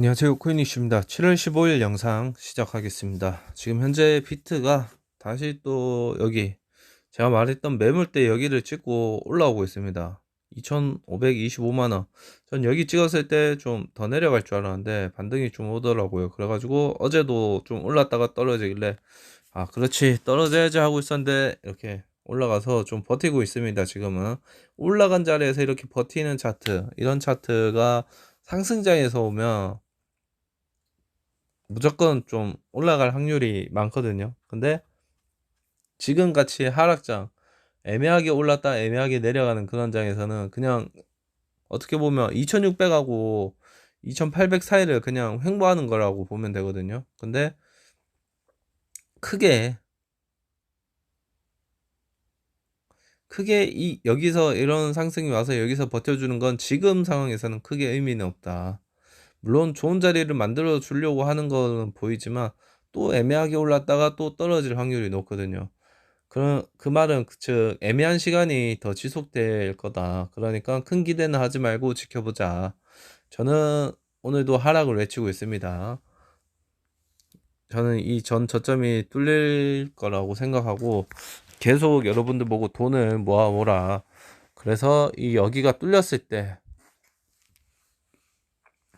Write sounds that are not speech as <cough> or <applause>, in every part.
안녕하세요. 코인이슈입니다. 7월 15일 영상 시작하겠습니다. 지금 현재 비트가 다시 또 여기 제가 말했던 매물대 여기를 찍고 올라오고 있습니다. 2525만원. 전 여기 찍었을 때 좀 더 내려갈 줄 알았는데 반등이 좀 오더라고요. 그래가지고 어제도 좀 올랐다가 떨어지길래 아 그렇지. 떨어져야지 하고 있었는데 이렇게 올라가서 좀 버티고 있습니다 지금은. 올라간 자리에서 이렇게 버티는 차트 이런 차트가 상승장에서 오면 무조건 좀 올라갈 확률이 많거든요. 근데 지금 같이 하락장, 애매하게 올랐다 애매하게 내려가는 그런 장에서는 그냥 어떻게 보면 2600하고 2800 사이를 그냥 횡보하는 거라고 보면 되거든요. 근데 크게 크게 이 여기서 이런 상승이 와서 여기서 버텨주는 건 지금 상황에서는 크게 의미는 없다. 물론 좋은 자리를 만들어 주려고 하는 거는 보이지만 또 애매하게 올랐다가 또 떨어질 확률이 높거든요. 그런 그 말은 즉 애매한 시간이 더 지속될 거다. 그러니까 큰 기대는 하지 말고 지켜보자. 저는 오늘도 하락을 외치고 있습니다. 저는 이 전 저점이 뚫릴 거라고 생각하고 계속 여러분들 보고 돈을 모아오라. 그래서 이 여기가 뚫렸을 때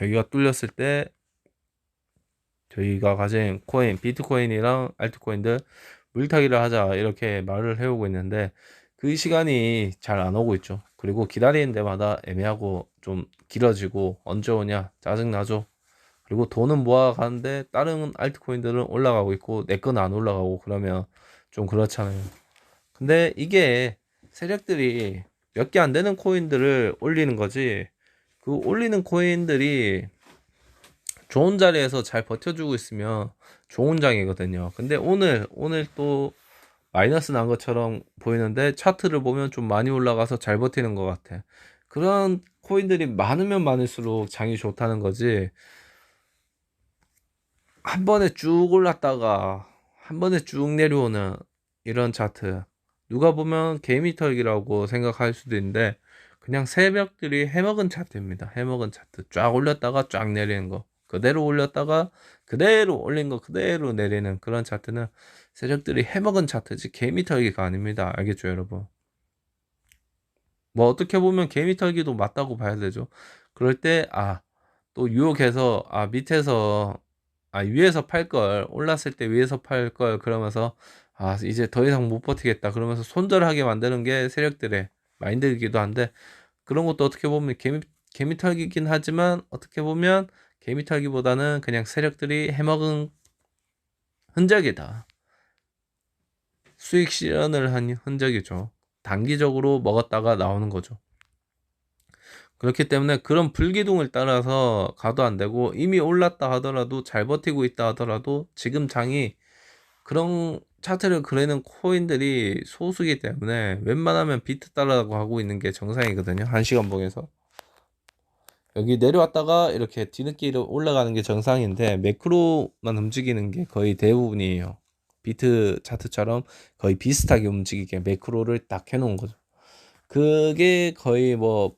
여기가 뚫렸을 때 저희가 가진 코인, 비트코인이랑 알트코인들 물타기를 하자 이렇게 말을 해오고 있는데 그 시간이 잘 안 오고 있죠. 그리고 기다리는 데마다 애매하고 좀 길어지고 언제 오냐 짜증나죠. 그리고 돈은 모아가는데 다른 알트코인들은 올라가고 있고 내 건 안 올라가고 그러면 좀 그렇잖아요. 근데 이게 세력들이 몇 개 안 되는 코인들을 올리는 거지 그 올리는 코인들이 좋은 자리에서 잘 버텨주고 있으면 좋은 장이거든요. 근데 오늘 오늘 또 마이너스 난 것처럼 보이는데 차트를 보면 좀 많이 올라가서 잘 버티는 것 같아. 그런 코인들이 많으면 많을수록 장이 좋다는 거지. 한 번에 쭉 올랐다가 한 번에 쭉 내려오는 이런 차트. 누가 보면 개미 털기라고 생각할 수도 있는데 그냥 새벽들이 해먹은 차트입니다. 해먹은 차트. 쫙 올렸다가 쫙 내리는 거. 그대로 올렸다가 그대로 올린 거 그대로 내리는 그런 차트는 세력들이 해먹은 차트지 개미 털기가 아닙니다. 알겠죠, 여러분? 뭐 어떻게 보면 개미 털기도 맞다고 봐야 되죠. 그럴 때, 아, 또 유혹해서, 아, 밑에서, 아, 위에서 팔 걸, 올랐을 때 위에서 팔 걸, 그러면서, 아, 이제 더 이상 못 버티겠다. 그러면서 손절하게 만드는 게 세력들의 마인드이기도 한데 그런 것도 어떻게 보면 개미, 개미 털기긴 하지만 어떻게 보면 개미 털기보다는 그냥 세력들이 해먹은 흔적이다. 수익 실현을 한 흔적이죠. 단기적으로 먹었다가 나오는 거죠. 그렇기 때문에 그런 불기둥을 따라서 가도 안 되고 이미 올랐다 하더라도 잘 버티고 있다 하더라도 지금 장이 그런 차트를 그리는 코인들이 소수기 때문에 웬만하면 비트 따라고 하고 있는 게 정상이거든요. 한 시간 봉에서. 여기 내려왔다가 이렇게 뒤늦게로 올라가는 게 정상인데 매크로만 움직이는 게 거의 대부분이에요. 비트 차트처럼 거의 비슷하게 움직이게 매크로를 딱 해놓은 거죠. 그게 거의 뭐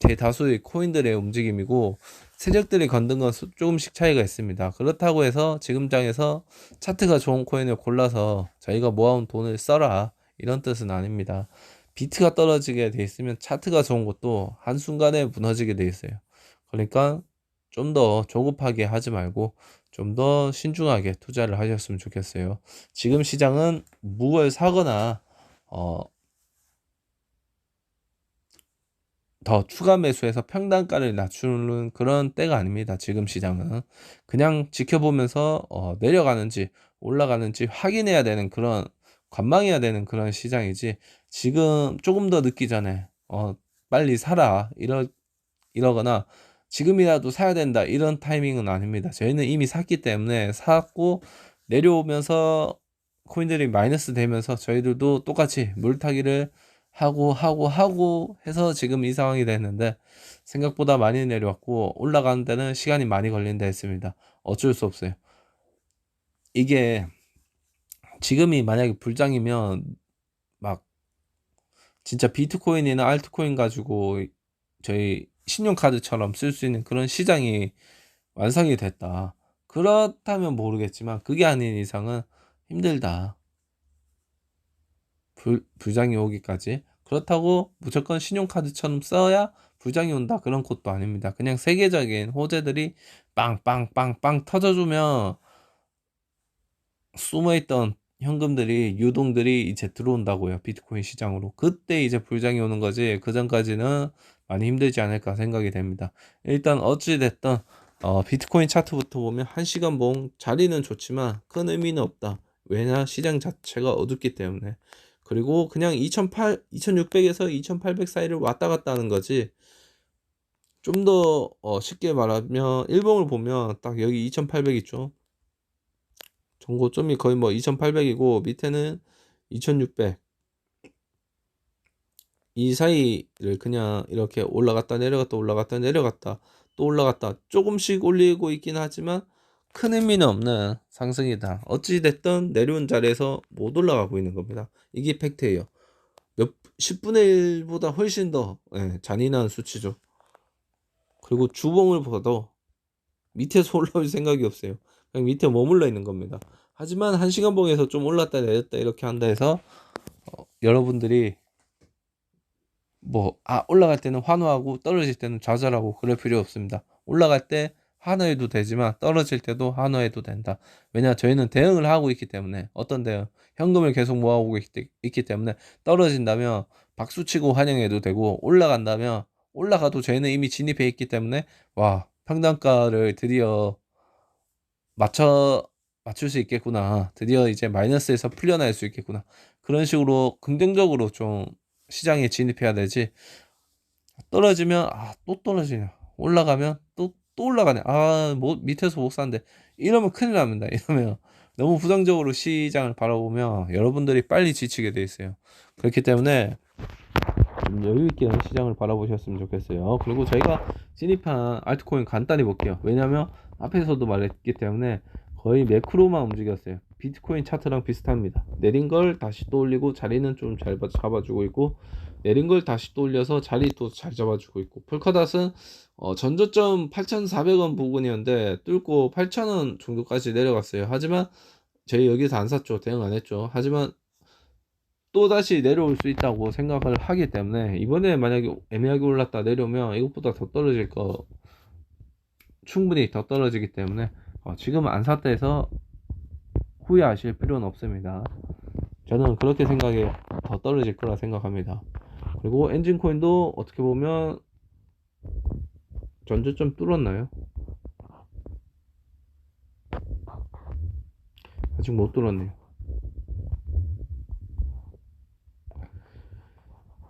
대다수의 코인들의 움직임이고 세력들이 건든 건 조금씩 차이가 있습니다. 그렇다고 해서 지금 장에서 차트가 좋은 코인을 골라서 저희가 모아온 돈을 써라 이런 뜻은 아닙니다. 비트가 떨어지게 돼 있으면 차트가 좋은 것도 한순간에 무너지게 돼 있어요. 그러니까 좀 더 조급하게 하지 말고 좀 더 신중하게 투자를 하셨으면 좋겠어요. 지금 시장은 무엇을 사거나 어, 더 추가 매수해서 평단가를 낮추는 그런 때가 아닙니다. 지금 시장은 그냥 지켜보면서 어, 내려가는지 올라가는지 확인해야 되는 그런 관망해야 되는 그런 시장이지 지금 조금 더 늦기 전에 어, 빨리 사라 이러 이러거나 지금이라도 사야 된다 이런 타이밍은 아닙니다. 저희는 이미 샀기 때문에 샀고 내려오면서 코인들이 마이너스 되면서 저희들도 똑같이 물타기를 하고 하고 하고 해서 지금 이 상황이 됐는데 생각보다 많이 내려왔고 올라가는 데는 시간이 많이 걸린다 했습니다. 어쩔 수 없어요. 이게 지금이 만약에 불장이면 막 진짜 비트코인이나 알트코인 가지고 저희 신용카드처럼 쓸 수 있는 그런 시장이 완성이 됐다. 그렇다면 모르겠지만 그게 아닌 이상은 힘들다. 불, 불장이 오기까지. 그렇다고 무조건 신용카드처럼 써야 불장이 온다. 그런 것도 아닙니다. 그냥 세계적인 호재들이 빵빵빵빵 터져주면 숨어있던 현금들이 유동들이 이제 들어온다고요 비트코인 시장으로. 그때 이제 불장이 오는 거지 그 전까지는 많이 힘들지 않을까 생각이 됩니다. 일단 어찌 됐든 어, 비트코인 차트부터 보면 1시간 봉 자리는 좋지만 큰 의미는 없다. 왜냐? 시장 자체가 어둡기 때문에 그리고 그냥 2008 2600에서 2800 사이를 왔다 갔다 하는 거지 좀더 어, 쉽게 말하면 일봉을 보면 딱 여기 2800 있죠 정고점이 거의 뭐 2800이고 밑에는 2600. 이 사이를 그냥 이렇게 올라갔다 내려갔다 올라갔다 내려갔다 또 올라갔다 조금씩 올리고 있긴 하지만 큰 의미는 없는 상승이다. 어찌됐든 내려온 자리에서 못 올라가고 있는 겁니다. 이게 팩트예요. 몇 10분의 1보다 훨씬 더 예, 잔인한 수치죠. 그리고 주봉을 봐도 밑에서 올라올 생각이 없어요. 그냥 밑에 머물러 있는 겁니다. 하지만 한 시간 봉에서 좀 올랐다 내렸다 이렇게 한다 해서 어, 여러분들이 뭐 아 올라갈 때는 환호하고 떨어질 때는 좌절하고 그럴 필요 없습니다. 올라갈 때 환호해도 되지만 떨어질 때도 환호해도 된다. 왜냐 저희는 대응을 하고 있기 때문에 어떤 대응 현금을 계속 모아오고 있기 때문에 떨어진다면 박수치고 환영해도 되고 올라간다면 올라가도 저희는 이미 진입해 있기 때문에 와 평단가를 드디어 맞춰 맞출 수 있겠구나. 드디어 이제 마이너스에서 풀려날 수 있겠구나. 그런 식으로 긍정적으로 좀 시장에 진입해야 되지. 떨어지면 아 또 떨어지냐. 올라가면 또 또 올라가네. 아 뭐 밑에서 못 사는데 이러면 큰일 납니다. <laughs> 이러면 너무 부정적으로 시장을 바라보면 여러분들이 빨리 지치게 돼 있어요. 그렇기 때문에 여유 있게 시장을 바라보셨으면 좋겠어요. 그리고 저희가 진입한 알트코인 간단히 볼게요. 왜냐면 앞에서도 말했기 때문에 거의 매크로만 움직였어요. 비트코인 차트랑 비슷합니다. 내린 걸 다시 또 올리고 자리는 좀 잘 잡아주고 있고 내린 걸 다시 또 올려서 자리 또 잘 잡아주고 있고 폴카닷은 어, 전저점 8,400원 부근이었는데 뚫고 8,000원 정도까지 내려갔어요. 하지만 저희 여기서 안 샀죠. 대응 안 했죠. 하지만 또 다시 내려올 수 있다고 생각을 하기 때문에 이번에 만약에 애매하게 올랐다 내려오면 이것보다 더 떨어질 거 충분히 더 떨어지기 때문에 어, 지금 안 샀다 해서 후회하실 필요는 없습니다. 저는 그렇게 생각해 더 떨어질 거라 생각합니다. 그리고 엔진 코인도 어떻게 보면 전저점 뚫었나요? 아직 못 뚫었네요.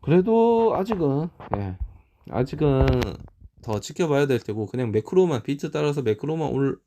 그래도 아직은 예, 아직은 더 지켜봐야 될 테고 그냥 매크로만 비트 따라서 매크로만 올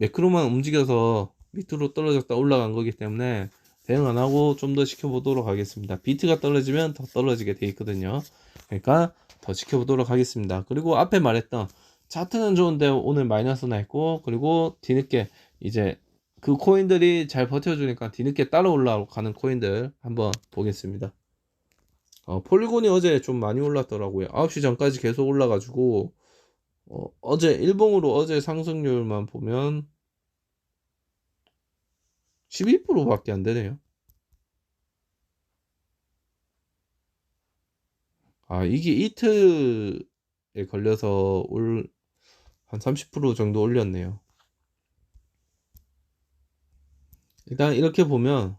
매크로만 움직여서 밑으로 떨어졌다 올라간 거기 때문에 대응 안 하고 좀 더 지켜보도록 하겠습니다. 비트가 떨어지면 더 떨어지게 돼 있거든요. 그러니까 더 지켜보도록 하겠습니다. 그리고 앞에 말했던 차트는 좋은데 오늘 마이너스 나 있고 그리고 뒤늦게 이제 그 코인들이 잘 버텨주니까 뒤늦게 따라 올라가는 코인들 한번 보겠습니다. 어, 폴리곤이 어제 좀 많이 올랐더라고요. 9시 전까지 계속 올라가지고 어, 제 일봉으로 어제 상승률만 보면 12%밖에 안 되네요. 아, 이게 이틀에 걸려서 올, 한 30% 정도 올렸네요. 일단 이렇게 보면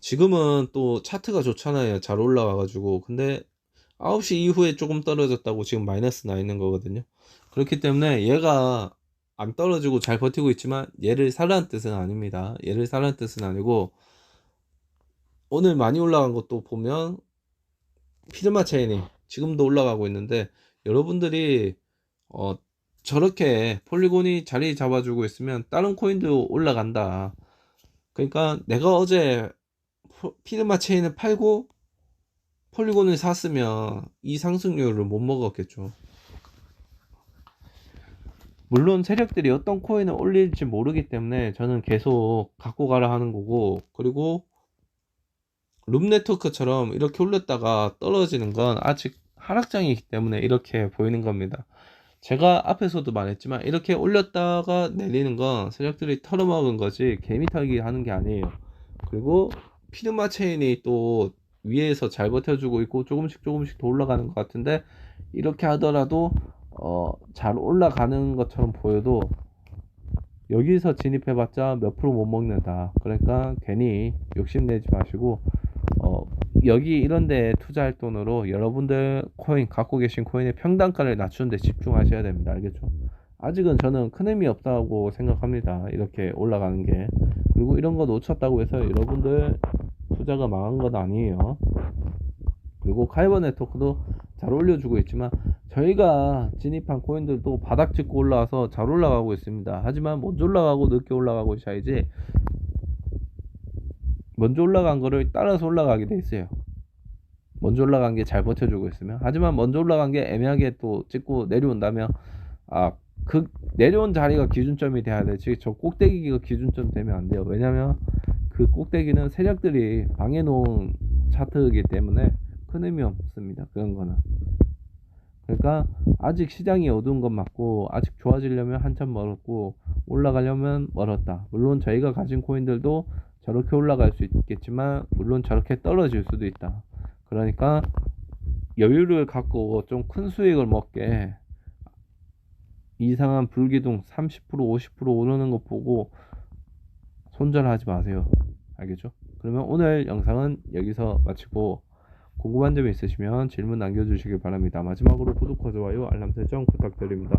지금은 또 차트가 좋잖아요. 잘 올라와가지고. 근데 9시 이후에 조금 떨어졌다고 지금 마이너스 나 있는 거거든요. 그렇기 때문에 얘가 안 떨어지고 잘 버티고 있지만 얘를 사라는 뜻은 아닙니다. 얘를 사라는 뜻은 아니고 오늘 많이 올라간 것도 보면 피드마 체인이 지금도 올라가고 있는데 여러분들이 어 저렇게 폴리곤이 자리 잡아주고 있으면 다른 코인도 올라간다. 그러니까 내가 어제 피드마 체인을 팔고 폴리곤을 샀으면 이 상승률을 못 먹었겠죠. 물론 세력들이 어떤 코인을 올릴지 모르기 때문에 저는 계속 갖고 가라 하는 거고 그리고 룸 네트워크처럼 이렇게 올렸다가 떨어지는 건 아직 하락장이기 때문에 이렇게 보이는 겁니다. 제가 앞에서도 말했지만 이렇게 올렸다가 내리는 건 세력들이 털어먹은 거지 개미 털기 하는 게 아니에요. 그리고 피드마 체인이 또 위에서 잘 버텨주고 있고 조금씩 조금씩 더 올라가는 것 같은데 이렇게 하더라도 어, 잘 올라가는 것처럼 보여도 여기서 진입해봤자 몇 프로 못 먹는다. 그러니까 괜히 욕심내지 마시고 어, 여기 이런데 투자할 돈으로 여러분들 코인 갖고 계신 코인의 평단가를 낮추는 데 집중하셔야 됩니다. 알겠죠? 아직은 저는 큰 의미 없다고 생각합니다. 이렇게 올라가는 게. 그리고 이런 거 놓쳤다고 해서 여러분들 투자가 망한 건 아니에요. 그리고 카이버 네트워크도 잘 올려주고 있지만 저희가 진입한 코인들도 바닥 찍고 올라와서 잘 올라가고 있습니다. 하지만 먼저 올라가고 늦게 올라가고 있어야지 먼저 올라간 거를 따라서 올라가게 돼 있어요. 먼저 올라간 게 잘 버텨주고 있으면 하지만 먼저 올라간 게 애매하게 또 찍고 내려온다면 아 그 내려온 자리가 기준점이 돼야 되지 저 꼭대기가 기준점 되면 안 돼요 왜냐면 그 꼭대기는 세력들이 방해 놓은 차트이기 때문에 큰 의미 없습니다 그런 거는. 그러니까 아직 시장이 어두운 건 맞고 아직 좋아지려면 한참 멀었고 올라가려면 멀었다. 물론 저희가 가진 코인들도 저렇게 올라갈 수 있겠지만 물론 저렇게 떨어질 수도 있다. 그러니까 여유를 갖고 좀 큰 수익을 먹게 이상한 불기둥 30% 50% 오르는 거 보고 손절하지 마세요 알겠죠? 그러면 오늘 영상은 여기서 마치고 궁금한 점이 있으시면 질문 남겨주시길 바랍니다 마지막으로 구독과 좋아요 알람 설정 부탁드립니다